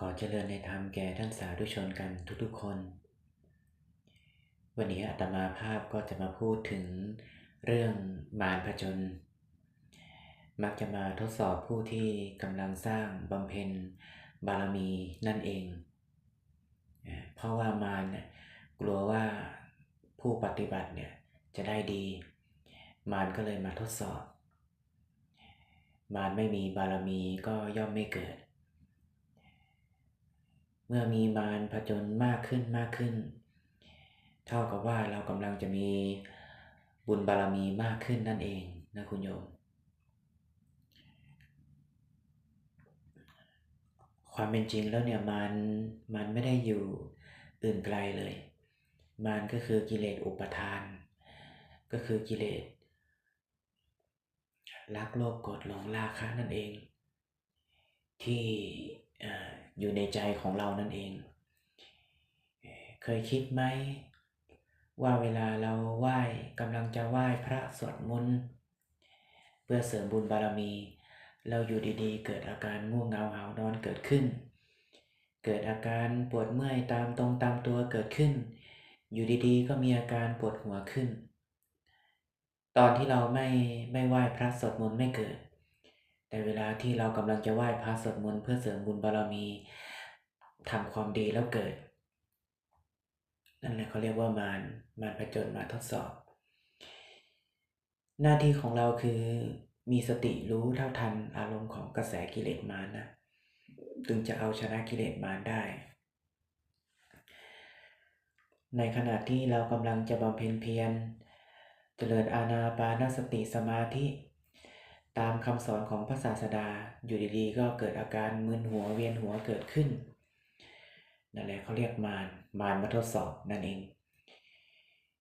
ขอเจริญในธรรมแก่ท่านสาธุชนกันทุกๆคน วันนี้อาตมาภาพก็จะมาพูดถึงเรื่องมารผจญมักจะมาทดสอบผู้ที่กำลังสร้างบำเพ็ญบารมีนั่นเอง เพราะว่ามารเนี่ยกลัวว่าผู้ปฏิบัติเนี่ยจะได้ดี มารก็เลยมาทดสอบ มารไม่มีบารมีก็ย่อมไม่เกิด เมื่อมีมารผจญมากขึ้นมากขึ้น เท่ากับว่าเรากำลังจะมีบุญบารมีมากขึ้นนั่นเองนะคุณโยม ความเป็นจริงแล้วเนี่ยมันมันไม่ได้อยู่อื่นไกลเลย มันก็คือกิเลสอุปทาน ก็คือกิเลสรักโลภโกรธหลงราคะนั่นเอง ที่ อยู่ในใจของเรานั่นเอง เคยคิดไหม ว่าเวลาเราไหว้กำลังจะไหว้พระสวดมนต์เพื่อเสริมบุญบารมี เราอยู่ดีๆ เกิดอาการง่วงเหงาหานอนเกิดขึ้น เกิดอาการปวดเมื่อยตามตรงตามตัวเกิดขึ้น อยู่ดีๆ ก็มีอาการปวดหัวขึ้น ตอนที่เราไม่ไม่ไหว้พระสวดมนต์ไม่เกิด แต่เวลาที่เรากำลังจะไหว้พระสวดมนต์เพื่อเสริมบุญบารมีทำความดีแล้วเกิด นั่นแหละเขาเรียกว่ามารมารผจญมาทดสอบ หน้าที่ของเราคือมีสติรู้เท่าทันอารมณ์ของกระแสกิเลสมารนะจึงจะเอาชนะกิเลสมารได้ ในขณะที่เรากำลังจะบำเพ็ญเพียรเจริญอาณาปานสติสมาธิ ตามคำสอนของพระศาสดาอยู่ดีๆ ก็เกิดอาการมึนหัวเวียนหัวเกิดขึ้นนั่นแหละเขาเรียกมารมารมาทดสอบนั่นเอง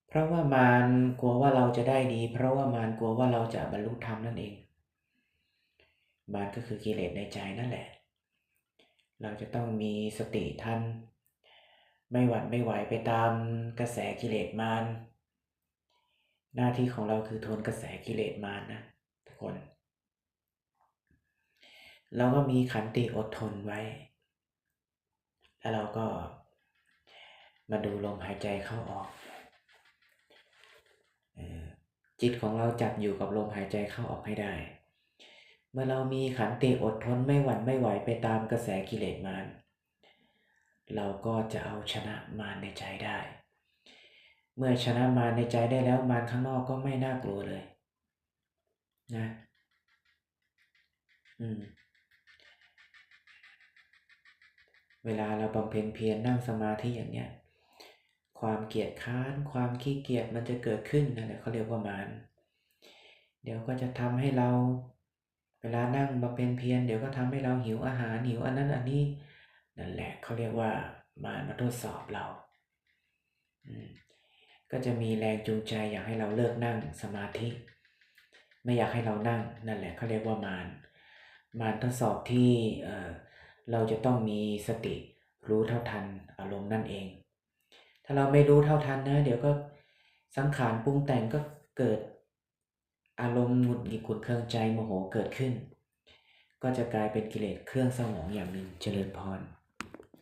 เพราะว่ามารกลัวว่าเราจะได้ดี เพราะว่ามารกลัวว่าเราจะบรรลุธรรมนั่นเอง มารก็คือกิเลสในใจนั่นแหละ เราจะต้องมีสติทันไม่หวั่นไม่ไหวไปตามกระแสกิเลสมารหน้าที่ของเราคือทนกระแสกิเลสมารนะทุกคน เราก็มีขันติอดทนไว้ แล้วเราก็มาดูลมหายใจเข้าออกจิตของเราจับอยู่กับลมหายใจเข้าออกให้ได้ เมื่อเรามีขันติอดทนไม่หวั่นไม่ไหวไปตามกระแสกิเลสมารเราก็จะเอาชนะมารในใจได้ เมื่อชนะมารในใจได้แล้วมารข้างนอกก็ไม่น่ากลัวเลย นะ อืม เวลาเราบำเพ็ญเพียรนั่งสมาธิอย่างเนี้ยความเกียจค้านความขี้เกียจมันจะเกิดขึ้นนั่นแหละเขาเรียกว่ามารเดี๋ยวก็จะทำให้เรา เวลานั่งบำเพ็ญเพียรเดี๋ยวก็ทำให้เราหิวอาหารหิวอันนั้นอันนี้นั่นแหละเขาเรียกว่ามารมาทดสอบเราก็จะมีแรงจูงใจอยากให้เราเลิกนั่งสมาธิ ไม่อยากให้เรานั่งนั่นแหละเขาเรียกว่ามารมารทดสอบที่เเราจะต้องมีสติรู้เท่าทันอารมณ์นั่นเอง ถ้าเราไม่รู้เท่าทันนะ เดี๋ยวก็สังขารปรุงแต่งก็เกิดอารมณ์หงุดหงิดขุนเคืองใจโมโหเกิดขึ้น ก็จะกลายเป็นกิเลสเครื่องสมองอย่างหนึ่งเจริญพร